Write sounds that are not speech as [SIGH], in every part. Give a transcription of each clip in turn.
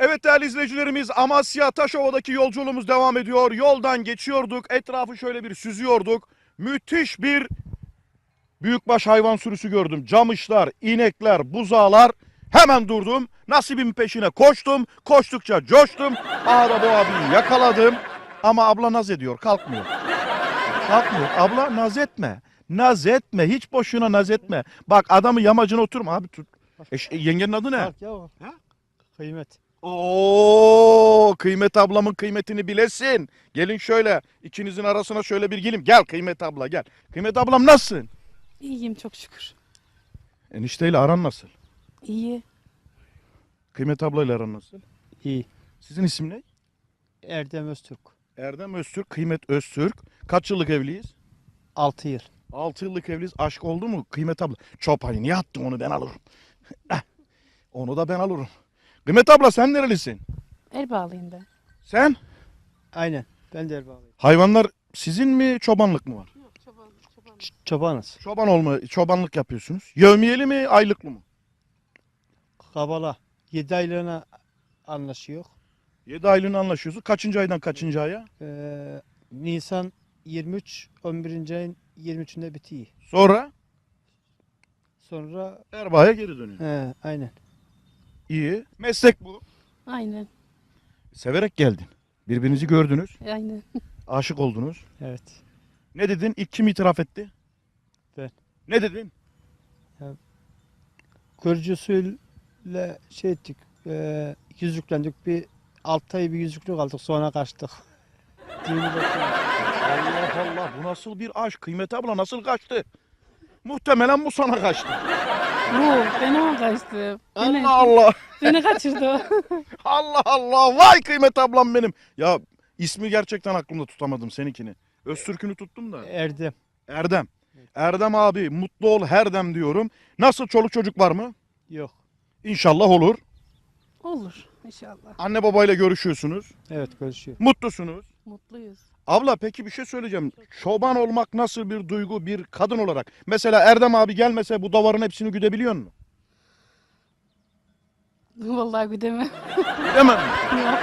Evet değerli izleyicilerimiz Amasya Taşova'daki yolculuğumuz devam ediyor. Yoldan geçiyorduk. Etrafı şöyle bir süzüyorduk. Müthiş bir büyükbaş hayvan sürüsü gördüm. Camışlar, inekler, buzağlar. Hemen durdum. Nasibim peşine koştum. Koştukça coştum. Ağda bu abiyi yakaladım. Ama abla naz ediyor. Kalkmıyor. Kalkmıyor. Abla naz etme. Naz etme. Hiç boşuna naz etme. Bak adamı yamacına oturma abi. Tut. Eş, yengenin adı ne? Bak ya. Ha? Kıymet. Oo, kıymet ablamın kıymetini bilesin. Gelin şöyle ikinizin arasına şöyle bir gelin. Gel kıymet abla gel. Kıymet ablam nasılsın? İyiyim çok şükür. Enişteyle aran nasıl? İyi. Kıymet ablayla aran nasıl? İyi. Sizin isim ne? Erdem Öztürk. Erdem Öztürk, Kıymet Öztürk. Kaç yıllık evliyiz? 6 yıl. 6 yıllık evliyiz. Aşk oldu mu Kıymet abla? Çopayı niye attın onu ben alırım. Onu da ben alırım. Kıymet abla sen nerelisin? El bağlayayım ben. Sen? Aynen. Ben de Erbağlıyım. Hayvanlar sizin mi çobanlık mı var? Ç- çobanız. Çoban olma, çobanlık yapıyorsunuz. Yevmiyeli mi, aylıklı mı? Kabala. 7 aylığına anlaşıyor. 7 aylığını anlaşıyorsun. Kaçıncı aydan kaçıncı aya? Ee, Nisan 23, 11. ayın 23'ünde bitiyor. Sonra Sonra Erbaa'ya geri dönüyor. he, aynen. İyi. Meslek bu. Aynen. Severek geldin. Birbirinizi gördünüz. Aynen. [LAUGHS] Aşık oldunuz. Evet. Ne dedin? İlk kim itiraf etti? Ben. Ne dedin? Görücü usulüyle şey ettik. E, yüzüklendik. Bir 6 ay bir yüzüklük aldık. Sonra kaçtık. [LAUGHS] Düğünü. Allah Allah bu nasıl bir aşk? Kıymet abla nasıl kaçtı? Muhtemelen bu sana kaçtı. Bu ben ona kaçtım. Beni, Allah Allah. beni kaçırdı o. [LAUGHS] Allah Allah. Vay kıymet ablam benim. Ya ismi gerçekten aklımda tutamadım seninkini. Öztürk'ünü tuttum da. Erdem. Erdem. Erdem abi mutlu ol herdem diyorum. Nasıl çoluk çocuk var mı? Yok. İnşallah olur. Olur inşallah. Anne babayla görüşüyorsunuz. Evet görüşüyor. Mutlusunuz. Mutluyuz. Abla peki bir şey söyleyeceğim. Çoban olmak nasıl bir duygu bir kadın olarak? Mesela Erdem abi gelmese bu davarın hepsini güdebiliyor musun? [LAUGHS] Vallahi güdemem. Gidemem. [LAUGHS]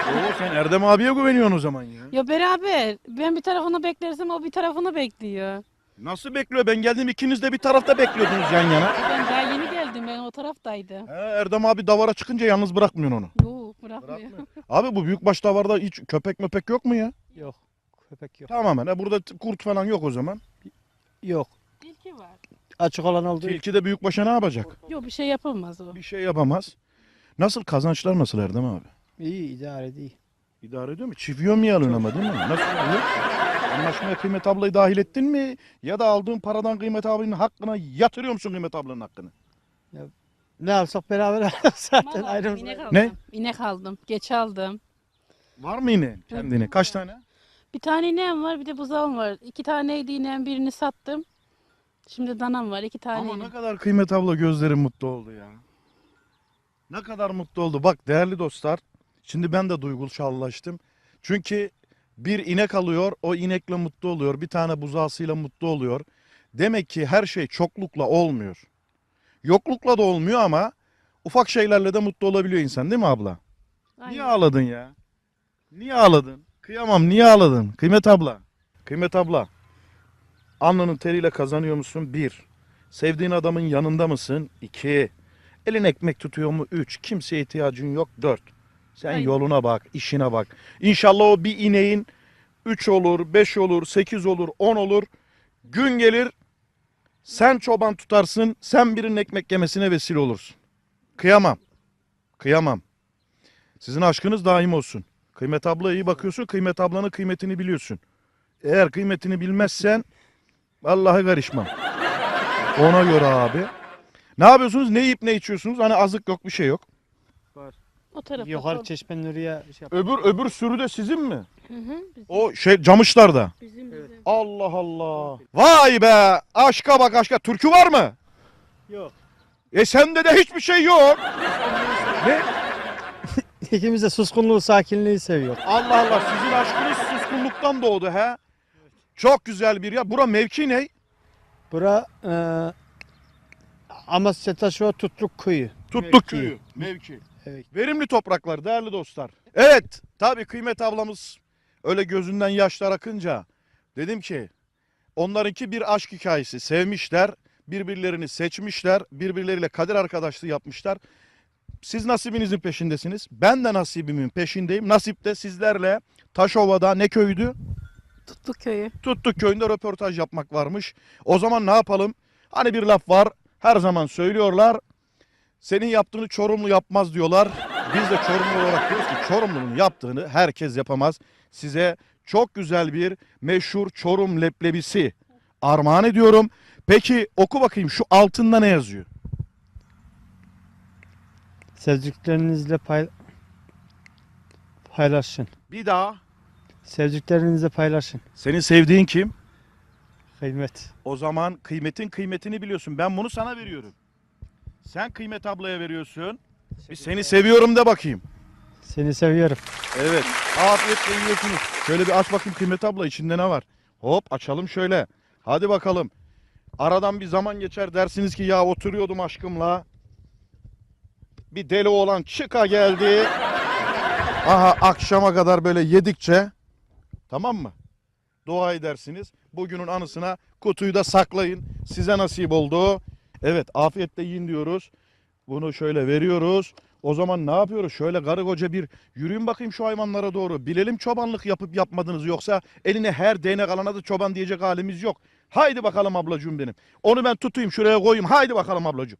Oo, sen Erdem abiye güveniyorsun o zaman ya. Ya beraber. Ben bir tarafını beklersem o bir tarafını bekliyor. Nasıl bekliyor? Ben geldim ikiniz de bir tarafta bekliyordunuz yan yana. Ben daha yeni geldim ben o taraftaydım. He, Erdem abi davara çıkınca yalnız bırakmıyorsun onu. Yok bırakmıyor. Abi bu büyükbaş davarda hiç köpek möpek yok mu ya? Yok. Köpek yok. Tamamen. He, burada t- kurt falan yok o zaman. Yok. İlki var. Açık olan oldu. Tilki de büyükbaşa ne yapacak? Yok bir şey yapılmaz o. Bir şey yapamaz. Nasıl kazançlar nasıl Erdem abi? İyi idare değil. İdare ediyor mu? Çiviyor mu alın ama değil mi? Nasıl oluyor? Anlaşmaya kıymet ablayı dahil ettin mi? Ya da aldığın paradan kıymet abinin hakkına yatırıyor musun kıymet ablanın hakkını? Ne alsak beraber alırız zaten Vallahi ayrımız. inek aldım. Ne? İnek aldım. Geç aldım. Var mı yine kendine? Kaç tane? Bir tane inem var bir de buzağım var. İki taneydi inem birini sattım. Şimdi danam var iki tane. Ama ne kadar kıymet abla gözlerim mutlu oldu ya. Ne kadar mutlu oldu. Bak değerli dostlar. Şimdi ben de duygusallaştım. Çünkü bir inek alıyor, o inekle mutlu oluyor. Bir tane buzağısıyla mutlu oluyor. Demek ki her şey çoklukla olmuyor. Yoklukla da olmuyor ama ufak şeylerle de mutlu olabiliyor insan değil mi abla? Niye Aynen. ağladın ya? Niye ağladın? Kıyamam niye ağladın? Kıymet abla. Kıymet abla. Alnının teriyle kazanıyor musun? Bir. Sevdiğin adamın yanında mısın? İki. Elin ekmek tutuyor mu? Üç. Kimseye ihtiyacın yok? Dört. Sen Aynen. yoluna bak, işine bak. İnşallah o bir ineğin üç olur, beş olur, sekiz olur, on olur. Gün gelir sen çoban tutarsın, sen birinin ekmek yemesine vesile olursun. Kıyamam. Kıyamam. Sizin aşkınız daim olsun. Kıymet abla iyi bakıyorsun. Kıymet ablanın kıymetini biliyorsun. Eğer kıymetini bilmezsen vallahi karışmam. Ona göre abi. Ne yapıyorsunuz? Ne yiyip ne içiyorsunuz? Hani azık yok bir şey yok. O tarafa. Yukarı sol. çeşmenin oraya şey yap. Öbür öbür sürü de sizin mi? Hı hı, bizim, O şey camışlarda. bizim, bizim. Allah Allah. Vay be. Aşka bak aşka. Türkü var mı? Yok. E sende de hiçbir şey yok. ne? İkimiz de suskunluğu, sakinliği seviyor. Allah Allah. Sizin aşkınız suskunluktan doğdu he. Çok güzel bir ya. Bura mevki ne? Bura e, Amasya Taşova Tutluk Köyü. Tuttuk Mevki. köyü. Mevki. Evet. Verimli topraklar değerli dostlar. Evet tabii kıymet ablamız öyle gözünden yaşlar akınca dedim ki onlarınki bir aşk hikayesi. Sevmişler, birbirlerini seçmişler, birbirleriyle kader arkadaşlığı yapmışlar. Siz nasibinizin peşindesiniz. Ben de nasibimin peşindeyim. Nasip de sizlerle Taşova'da ne köydü? Tutluk köyü. Tuttuk köyünde röportaj yapmak varmış. O zaman ne yapalım? Hani bir laf var. Her zaman söylüyorlar. Senin yaptığını Çorumlu yapmaz diyorlar. Biz de Çorumlu olarak diyoruz ki Çorumlu'nun yaptığını herkes yapamaz. Size çok güzel bir meşhur Çorum leblebisi armağan ediyorum. Peki oku bakayım şu altında ne yazıyor? Sevdiklerinizle pay... paylaşın. Bir daha. Sevdiklerinizle paylaşın. Senin sevdiğin kim? Kıymet. O zaman kıymetin kıymetini biliyorsun. Ben bunu sana veriyorum. Sen kıymet ablaya veriyorsun. Bir seni seviyorum de bakayım. Seni seviyorum. Evet. Afiyetle yiyorsunuz. Şöyle bir aç bakayım Kıymet abla içinde ne var? Hop açalım şöyle. Hadi bakalım. Aradan bir zaman geçer dersiniz ki ya oturuyordum aşkımla. Bir deli olan çıka geldi. Aha akşama kadar böyle yedikçe tamam mı? Dua edersiniz. Bugünün anısına kutuyu da saklayın. Size nasip oldu. Evet afiyetle yiyin diyoruz. Bunu şöyle veriyoruz. O zaman ne yapıyoruz? Şöyle karı koca bir yürüyün bakayım şu hayvanlara doğru. Bilelim çobanlık yapıp yapmadınız yoksa eline her değnek alana da çoban diyecek halimiz yok. Haydi bakalım ablacığım benim. Onu ben tutayım şuraya koyayım. Haydi bakalım ablacığım.